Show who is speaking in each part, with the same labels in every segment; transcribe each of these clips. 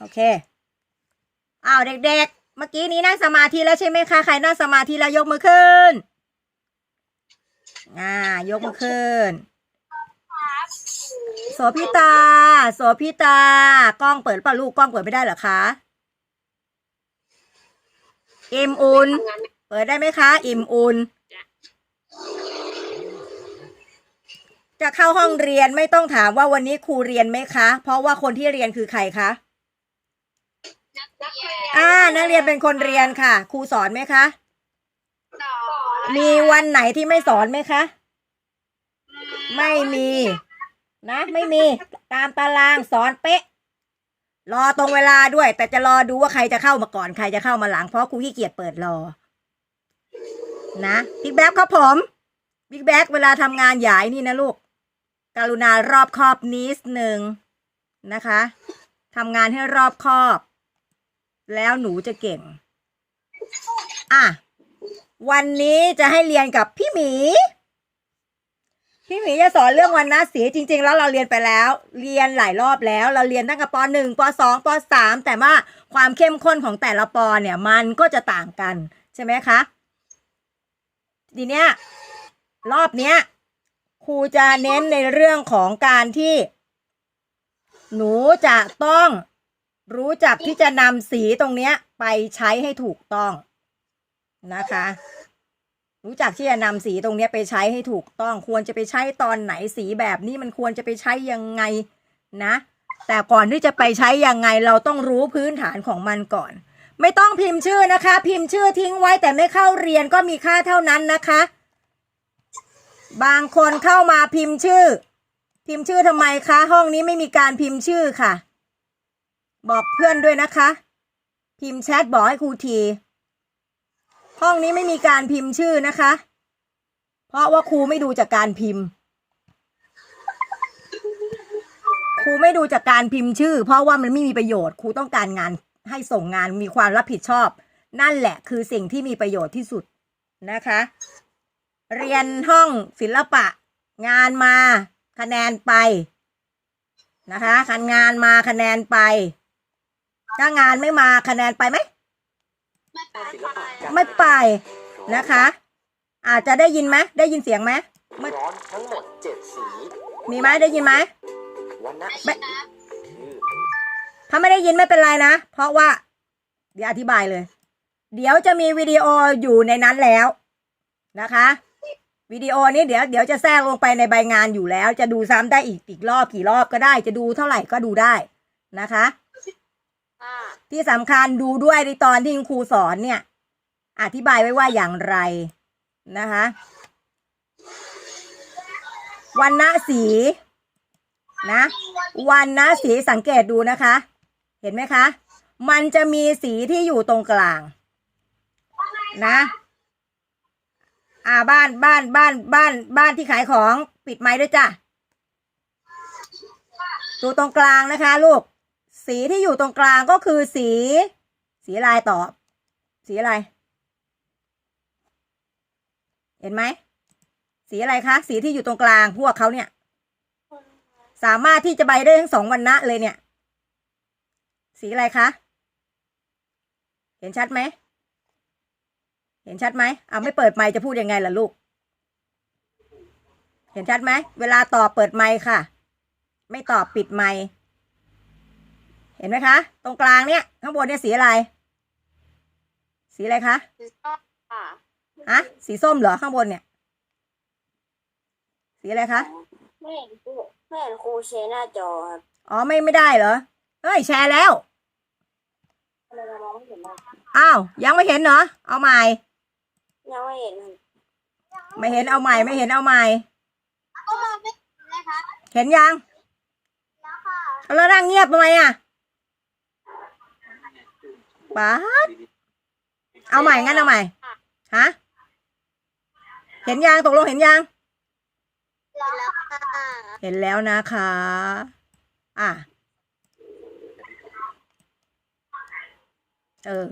Speaker 1: โอเคอ้าวเด็กๆ เมื่อกี้นี้นั่งสมาธิแล้วใช่ไหมคะ ใครนั่งสมาธิแล้วยกมือขึ้น อ่า ยกมือขึ้น โสพิตา โสพิตา กล้องเปิดเปล่าลูก กล้องเปิดไม่ได้เหรอคะ อิมอุน เปิดได้ไหมคะ อิมอุน จะเข้าห้องเรียนไม่ต้องถามว่าวันนี้ครูเรียนไหมคะ เพราะว่าคนที่เรียนคือใครคะ อ่า นักเรียนเป็นคนเรียนค่ะ ครูสอนไหมคะ สอนมีวันไหนที่ไม่สอนไหมคะ ไม่มี นะ ไม่มี ตามตารางสอนเป๊ะ รอตรงเวลาด้วย แต่จะรอดูว่าใครจะเข้ามาก่อน ใครจะเข้ามาหลัง เพราะครูขี้เกียจเปิดรอ นะบิ๊กแบ๊กครับผม บิ๊กแบ๊กเวลาทำงานใหญ่นี่นะลูก กรุณารอบคอบนิดหนึ่งนะคะทำงานให้รอบคอบ แล้วหนูจะเก่ง อะ วันนี้จะให้เรียนกับพี่หมี พี่หมีจะสอนเรื่องวันนะสีจริง ๆ แล้วเราเรียนไปแล้ว เรียนหลายรอบแล้ว เราเรียนตั้งแต่ปหนึ่งปสองปสามแต่ว่าความเข้มข้นของแต่ละปเนี่ย มันก็จะต่างกันใช่ไหมคะทีเนี้ยรอบเนี้ยครูจะเน้นในเรื่องของการที่ หนูจะต้อง รู้จักที่จะนำสีตรงเนี้ย ไปใช้ให้ถูกต้องนะคะ รู้จักที่จะนำสีตรงเนี้ยไปใช้ให้ถูกต้อง ควรจะไปใช้ตอนไหนสีแบบนี้มันควรจะไปใช้ยังไงนะ แต่ก่อนที่จะไปใช้ยังไงเราต้องรู้พื้นฐานของมันก่อน ไม่ต้องพิมพ์ชื่อนะคะ พิมพ์ชื่อทิ้งไว้แต่ไม่เข้าเรียนก็มีค่าเท่านั้นนะคะ บางคนเข้ามาพิมพ์ชื่อ พิมพ์ชื่อทำไมคะ ห้องนี้ไม่มีการพิมพ์ชื่อค่ะ บอกเพื่อนด้วยนะคะ พิมพ์แชทบอกให้ครูที ห้องนี้ไม่มีการพิมพ์ชื่อนะคะ เพราะว่าครูไม่ดูจากการพิมพ์ ครูไม่ดูจากการพิมพ์ชื่อ เพราะว่ามันไม่มีประโยชน์ครูต้องการงานให้ส่งงานมีความรับผิดชอบ นั่นแหละคือสิ่งที่มีประโยชน์ที่สุดนะคะ เรียนห้องศิลปะ งานมาคะแนนไปนะคะคะงานมาคะแนนไป ถ้างานไม่มาคะแนนไปไหมไม่ไปนะคะ อาจจะได้ยินไหมได้ยินเสียงไหมไม่
Speaker 2: ร้อนทั้งหมดเจ็ดสี
Speaker 1: มีไหมได้ยินไหม
Speaker 2: วันนะ
Speaker 1: ไม่
Speaker 2: คือ
Speaker 1: ถ้าไม่ได้ยินไม่เป็นไรนะ เพราะว่า เดี๋ยวอธิบายเลย เดี๋ยวจะมีวิดีโออยู่ในนั้นแล้วนะคะวิดีโอนี้เดี๋ยวเดี๋ยวจะแทรกลงไปในใบงานอยู่แล้ว จะดูซ้ำได้อีกอีกรอบกี่รอบก็ได้ จะดูเท่าไหร่ก็ดูได้นะคะ ที่สำคัญดูด้วยในตอนที่คุณครูสอนเนี่ย อธิบายไว้ว่าอย่างไรนะคะวันณะสีนะวันณะสีสังเกตดูนะคะ เห็นไหมคะ มันจะมีสีที่อยู่ตรงกลาง นะอ่าบ้านบ้านบ้านบ้านบ้านที่ขายของปิดไม้ด้วยจ้ะดูตรงกลางนะคะ ลูก สีที่อยู่ตรงกลางก็คือสี สีอะไรตอบ สีอะไร เห็นไหม สีอะไรคะ สีที่อยู่ตรงกลางพวกเขาเนี่ย สามารถที่จะใบได้ทั้งสองวันนะเลยเนี่ย สีอะไรคะ เห็นชัดไหม เห็นชัดไหมเอาไม่เปิดไมค์จะพูดยังไงล่ะลูก เห็นชัดไหม เวลาตอบเปิดไมค์ค่ะ ไม่ตอบปิดไมค์ เห็นไหมคะ ตรงกลางเนี่ยข้างบนเนี่ยสีอะไร สีอะไรคะฮะสีส้มเหรอข้างบนเนี่ย สีอะไรคะ
Speaker 3: ไม่เห็นครูไม่เห็นครูแชร์หน้าจอครับ
Speaker 1: อ๋อไม่ไม่ได้เหรอเฮ้ยแชร์แล้ว
Speaker 3: ทำไมเรามองไม่เห็นบ้าง
Speaker 1: อ้าวยังไม่เห็นเหรอเอาใหม่
Speaker 3: ยังไม่เห็นครับ
Speaker 1: ไม่เห็นเอาใหม่ไม่เห็นเอาใหม่
Speaker 3: ก็มองไม่เห็นเลยครับ
Speaker 1: เห็นยัง
Speaker 3: แล้วค่ะ
Speaker 1: แล้วนั่งเงียบทำไมอะ ป๊าดเอาใหม่งั้นเอาใหม่ฮะเห็นยังตกลงเห็นยัง
Speaker 3: แล้วค่ะ
Speaker 1: เห็นแล้วนะคะ อะ เออ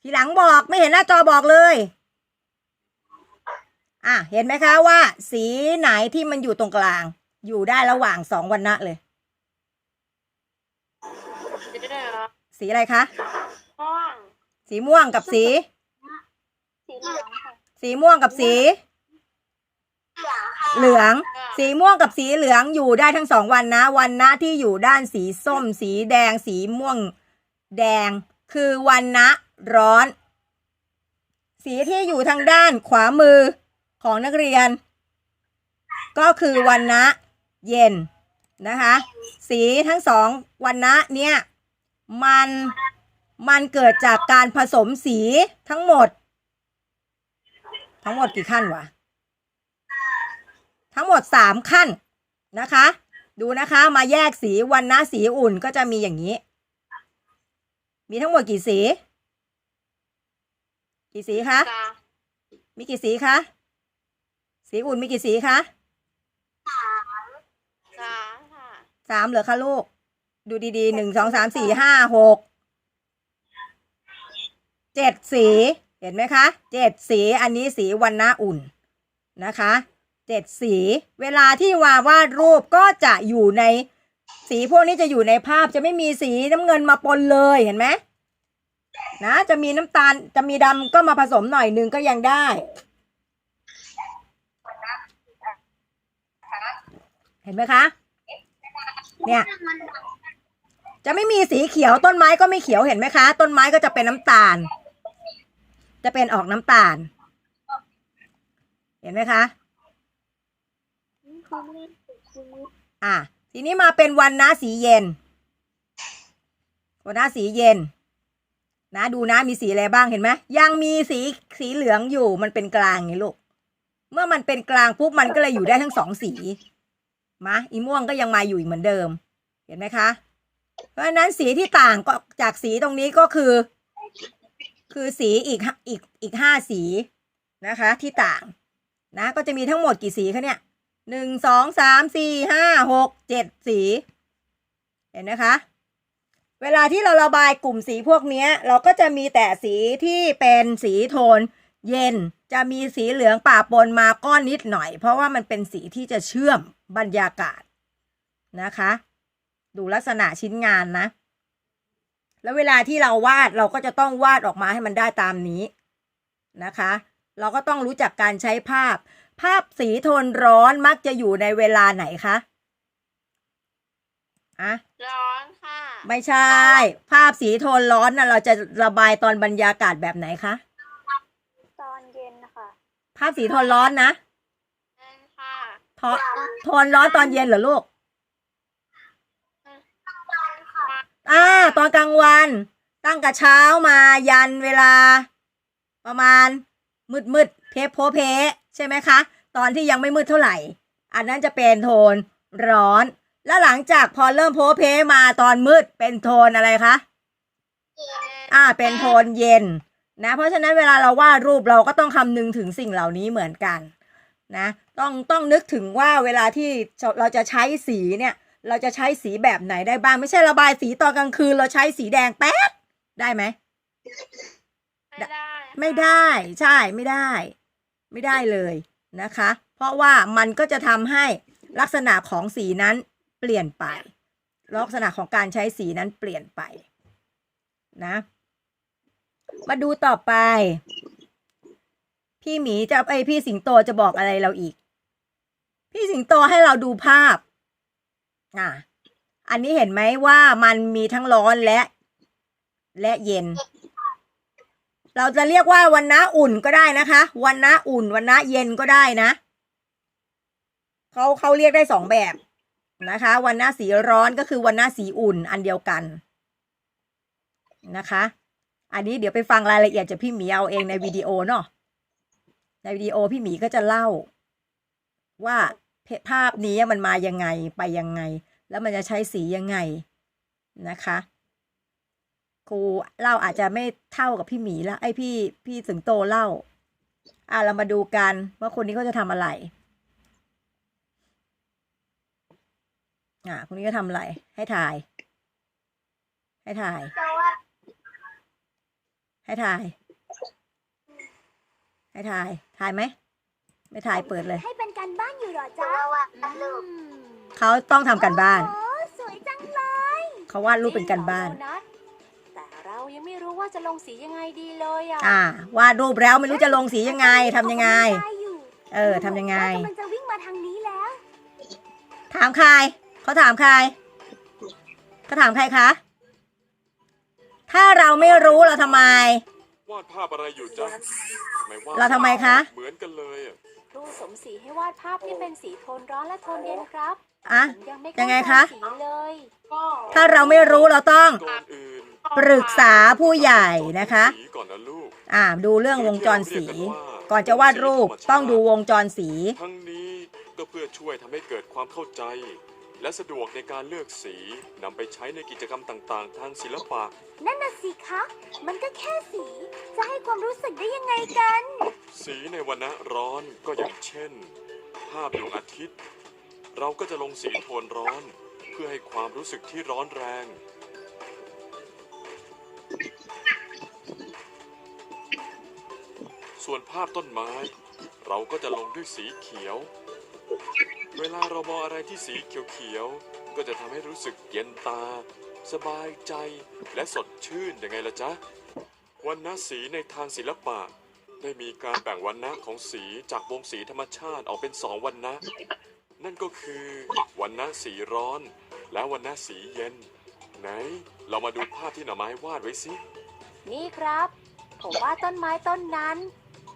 Speaker 1: ทีหลังบอกไม่เห็นหน้าจอบอกเลย อะ เห็นไหมคะว่า สีไหนที่มันอยู่ตรงกลาง อยู่ได้ระหว่างสองวันนะเลย สีอะไรคะ
Speaker 3: ม่วง
Speaker 1: สีม่วงกับสี
Speaker 3: สีเหลืองค่ะ
Speaker 1: สีม่วงกับสี
Speaker 3: เหลืองค่ะ
Speaker 1: เหลือง สีม่วงกับสีเหลืองอยู่ได้ทั้งสองวันนะ วันนะที่อยู่ด้านสีส้ม สีแดง สีม่วง แดง คือวันนะร้อน สีที่อยู่ทางด้านขวามือของนักเรียน ก็คือวันนะเย็นนะคะ สีทั้งสองวันนะเนี่ย มันมันเกิดจากการผสมสีทั้งหมด ทั้งหมดกี่ขั้นวะ ทั้งหมดสามขั้นนะคะ ดูนะคะมาแยกสีวันนะสีอุ่นก็จะมีอย่างนี้ มีทั้งหมดกี่สี กี่สีคะ มีกี่สีคะสีอุ่นมีกี่สีคะ
Speaker 3: สามค่ะ
Speaker 1: สามเหรอคะลูก ดูดีๆหนึ่งสองสามสี่ห้าหกเจ็ดสี เห็นไหมคะเจ็ดสีอันนี้สีวันนะอุ่นนะคะเจ็ดสี เวลาที่วาวาดรูปก็จะอยู่ในสีพวกนี้จะอยู่ในภาพจะไม่มีสีน้ำเงินมาปนเลยเห็นไหมนะจะมีน้ำตาลจะมีดำก็มาผสมหน่อยหนึงก็ยังได้เห็นไหมคะ เนี่ย จะไม่มีสีเขียวต้นไม้ก็ไม่เขียวเห็นไหมคะ ต้นไม้ก็จะเป็นน้ำตาล จะเป็นออกน้ำตาล เห็นไหมคะอะทีนี้มาเป็นวันนะสีเย็นวันนะสีเย็น นะดูนะมีสีอะไรบ้างเห็นไหมยังมีสีสีเหลืองอยู่มันเป็นกลางไงลูกเมื่อมันเป็นกลางปุ๊บมันก็เลยอยู่ได้ทั้งสองสีมาอีม่วงก็ยังมาอยู่อีกเหมือนเดิม เห็นไหมคะ เพราะฉะนั้นสีที่ต่างก็จากสีตรงนี้ก็คือ คือสีอีกอีกอีกห้าสีนะคะ ที่ต่างนะ ก็จะมีทั้งหมดกี่สีคะเนี่ยหนึ่งสองสามสี่ห้าหกเจ็ดสี เห็นนะคะ เวลาที่เราระบายกลุ่มสีพวกนี้เราก็จะมีแต่สีที่เป็นสีโทน เย็นจะมีสีเหลืองป่าปนมาก้อนนิดหน่อย เพราะว่ามันเป็นสีที่จะเชื่อมบรรยากาศนะคะ ดูลักษณะชิ้นงานนะ แล้วเวลาที่เราวาดเราก็จะต้องวาดออกมาให้มันได้ตามนี้นะคะ เราก็ต้องรู้จักการใช้ภาพ ภาพสีโทนร้อนมักจะอยู่ในเวลาไหนคะอะ
Speaker 3: ร้อนค่ะ
Speaker 1: ไม่ใช่ ภาพสีโทนร้อนนะเราจะระบายตอนบรรยากาศแบบไหนคะ
Speaker 3: ตอนเย็นนะคะ
Speaker 1: ภาพสีโทนร้อนนะ
Speaker 3: เย็นค่ะ
Speaker 1: โทนโทนร้อนตอนเย็นเหรอลูก อ่า ตอนกลางวัน ตั้งแต่เช้ามายันเวลา ประมาณมืดมืดๆเพโพเพ ใช่ไหมคะ ตอนที่ยังไม่มืดเท่าไหร่ อันนั้นจะเป็นโทนร้อน แล้วหลังจากพอเริ่มโพเพมาตอนมืดเป็นโทนอะไรคะอ่า เป็นโทนเย็นนะ เพราะฉะนั้นเวลาเราวาดรูปเราก็ต้องคำนึงถึงสิ่งเหล่านี้เหมือนกันนะ ต้องต้องนึกถึงว่าเวลาที่เราจะใช้สีเนี่ย เราจะใช้สีแบบไหนได้บ้าง ไม่ใช่ระบายสีตอนกลางคืน เราใช้สีแดงแป๊บได้ไหม
Speaker 3: ไม่ได้
Speaker 1: ไม่ได้ใช่ไม่ได้ ไม่ได้เลยนะคะ เพราะว่ามันก็จะทำให้ลักษณะของสีนั้นเปลี่ยนไป ลักษณะของการใช้สีนั้นเปลี่ยนไปนะ มาดูต่อไป พี่หมีจะไอยพี่สิงโตจะบอกอะไรเราอีก พี่สิงโตให้เราดูภาพ อะอันนี้เห็นไหมว่ามันมีทั้งร้อนและ และเย็น เราจะเรียกว่าวันนะอุ่นก็ได้นะคะ วันนะอุ่น วันนะเย็นก็ได้นะเขาเขาเรียกได้สองแบบนะคะ วันนะสีร้อนก็คือวันนะสีอุ่นอันเดียวกันนะคะ อันนี้เดี๋ยวไปฟังรายละเอียดจากพี่หมีเอาเองในวิดีโอเนาะในวิดีโอพี่หมีก็จะเล่า ว่าภาพนี้มันมายังไงไปยังไง แล้วมันจะใช้สียังไงนะคะครูเล่าอาจจะไม่เท่ากับพี่หมีแล้วไอ้พี่พี่สิงโตเล่า อะเรามาดูกันว่าคนนี้เขาจะทำอะไร อะคนนี้ก็ทำอะไร ให้ถ่าย ให้ถ่าย
Speaker 3: แต่ว่า
Speaker 1: ให้ถ่าย ให้ถ่าย ถ่ายไหม ไม่ถ่ายเปิดเลย
Speaker 4: ให้เป็นการบ้านอยู่เหรอจ๊ะ
Speaker 3: ว่า
Speaker 4: อื
Speaker 3: ลูก
Speaker 4: ม
Speaker 1: เขาต้องทำกันบ้าน
Speaker 4: โอ้สวยจังเลย
Speaker 1: เขาวาดรูปเป็นกันบ้าน
Speaker 4: จริงเหรอโดนัทแต่เรายังไม่รู้ว่าจะลงสียังไงดีเลยอะ
Speaker 1: อ่าวาดรูปแล้วไม่รู้จะลงสียังไงทำยังไง
Speaker 4: ออกกำลักาอยู่
Speaker 1: เออทำยังไง
Speaker 4: ว่ากำลังจะวิ่งมาทางนี้แล้ว
Speaker 1: ถามใครเขาถามใครเขาถามใครคะ ถ้าเราไม่รู้เราทำไม
Speaker 5: วาดภาพอะไรอยู่จ๊ะไม่วาด
Speaker 1: เราทำไมคะ
Speaker 5: เหมือนกันเลยอะ
Speaker 4: ครูสมศรีให้วาดภาพที่เป็นสีโทนร้อนและโทนเย็นครับ
Speaker 1: อะ
Speaker 4: ผมยังไม่
Speaker 1: ยังไง
Speaker 4: เข้าใจ
Speaker 1: คะ
Speaker 4: สีเลย
Speaker 1: ถ้าเราไม่รู้เราต้อง
Speaker 5: ก่อนอื่น
Speaker 1: ปรึกษาผู้ใหญ่นะคะ
Speaker 5: สีก่อนนะลูก
Speaker 1: อ่าดูเรื่องวงจรสี ก่อนจะวาดรูปต้องดูวงจรสี
Speaker 5: ทั้งนี้ก็เพื่อช่วยทำให้เกิดความเข้าใจ และสะดวกในการเลือกสีนำไปใช้ในกิจกรรมต่าง ๆ ทางศิลปะ
Speaker 4: นั่นน่ะสิคะ มันก็แค่สี จะให้ความรู้สึกได้ยังไงกัน
Speaker 5: สีในวันณะร้อนก็อย่างเช่น ภาพดวงอาทิตย์ เราก็จะลงสีโทนร้อน เพื่อให้ความรู้สึกที่ร้อนแรง ส่วนภาพต้นไม้ เราก็จะลงด้วยสีเขียว เวลาเรามองอะไรที่สีเขียวๆ ก็จะทำให้รู้สึกเย็นตา สบายใจและสดชื่นยังไงล่ะจ๊ะวันณะสีในทางศิลปะ ได้มีการแบ่งวันณะของสีจากวงสีธรรมชาติออกเป็นสองวันณะ นั่นก็คือวันณะสีร้อน และวันณะสีเย็น ไหน เรามาดูภาพที่หน่อไม้วาดไว้สิ
Speaker 4: นี่ครับ ผมว่าต้นไม้ต้นนั้น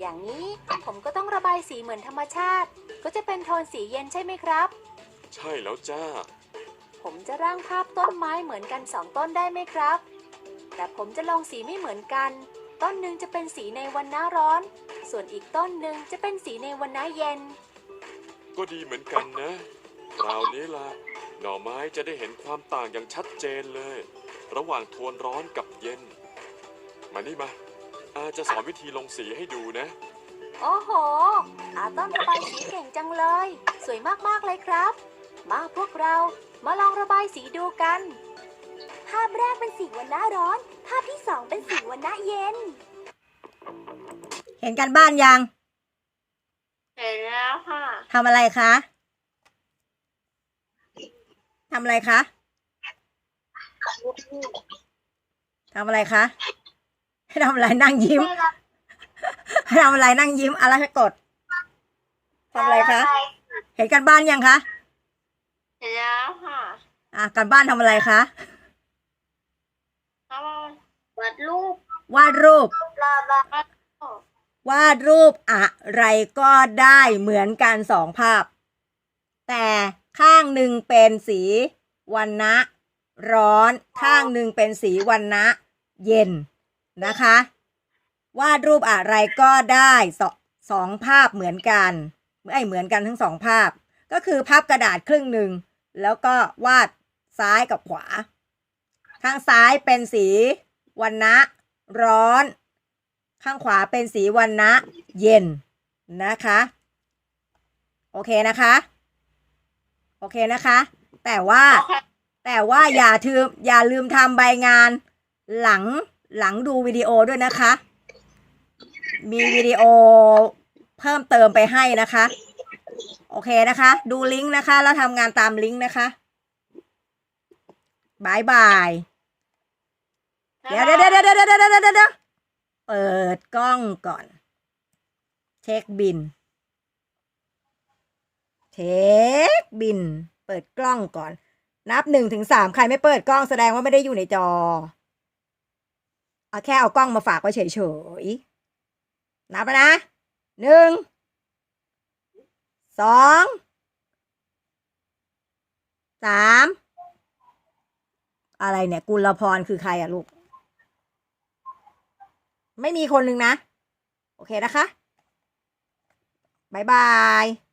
Speaker 4: อย่างนี้ผมก็ต้องระบายสีเหมือนธรรมชาติ ก็จะเป็นโทนสีเย็นใช่ไหมครับ
Speaker 5: ใช่แล้วจ้า
Speaker 4: ผมจะร่างภาพต้นไม้เหมือนกันสองต้นได้ไหมครับ แต่ผมจะลองสีไม่เหมือนกัน ต้นหนึ่งจะเป็นสีในวันหน้าร้อน ส่วนอีกต้นหนึ่งจะเป็นสีในวันหน้าเย็น
Speaker 5: ก็ดีเหมือนกันนะคราวนี้ล่ะ หน่อไม้จะได้เห็นความต่างอย่างชัดเจนเลย ระหว่างโทนร้อนกับเย็น มานี่มา อาจะสอนวิธีลงสีให้ดูนะ
Speaker 4: โอ้โห อาต้นระบายสีเก่งจังเลย สวยมากๆเลยครับ มาพวกเรามาลองระบายสีดูกัน ภาพแรกเป็นสีวันหน้าร้อน ภาพที่สองเป็นสีวันหน้าเย็น
Speaker 1: เห็นกันบ้านยัง
Speaker 3: เห็นแล้วค่ะ
Speaker 1: ทำอะไรคะทำอะไรคะทำอะไรคะให้ทำอะไรนั่งยิ้มให้ทำอะไรนั่งยิ้มอะไรให้กดทำอะไรคะเห็นกันบ้านยังคะ
Speaker 3: เห็นแล้วค่ะ
Speaker 1: อะกันบ้านทำอะไรคะ
Speaker 3: เอาวัดรูป
Speaker 1: วาดรูป
Speaker 3: ระบาย
Speaker 1: วาดรูปอะไรก็ได้เหมือนกันสองภาพ แต่ข้างหนึ่งเป็นสีวันนะร้อน ข้างหนึ่งเป็นสีวันนะเย็นนะคะ วาดรูปอะไรก็ได้สองสองภาพเหมือนกันไม่เหมือนกันทั้งสองภาพ ก็คือพับกระดาษครึ่งหนึ่งแล้วก็วาดซ้ายกับขวา ข้างซ้ายเป็นสีวันนะร้อน ข้างขวาเป็นสีวันนะเย็นนะคะ โอเคนะคะ โอเคนะคะ แต่ว่าแต่ว่าอย่าลืมอย่าลืมทำใบงานหลังหลังดูวิดีโอด้วยนะคะ มีวิดีโอเพิ่มเติมไปให้นะคะ โอเคนะคะ ดูลิงก์นะคะ แล้วทำงานตามลิงก์นะคะบายบาย เดี๋ยวเดี๋ยวเดี๋ยวเดี๋ยวเดี๋ยวเดี๋ยว เปิดกล้องก่อน เช็คบิน เช็คบิน เปิดกล้องก่อน นับหนึ่งถึงสามใครไม่เปิดกล้องแสดงว่าไม่ได้อยู่ในจอเอาแค่เอากล้องมาฝากไว้เฉยๆ นับแล้วนะหนึ่งสองสามอะไรเนี่ย กุลพรคือใครอะลูก ไม่มีคนหนึ่งนะ โอเคนะคะบายบาย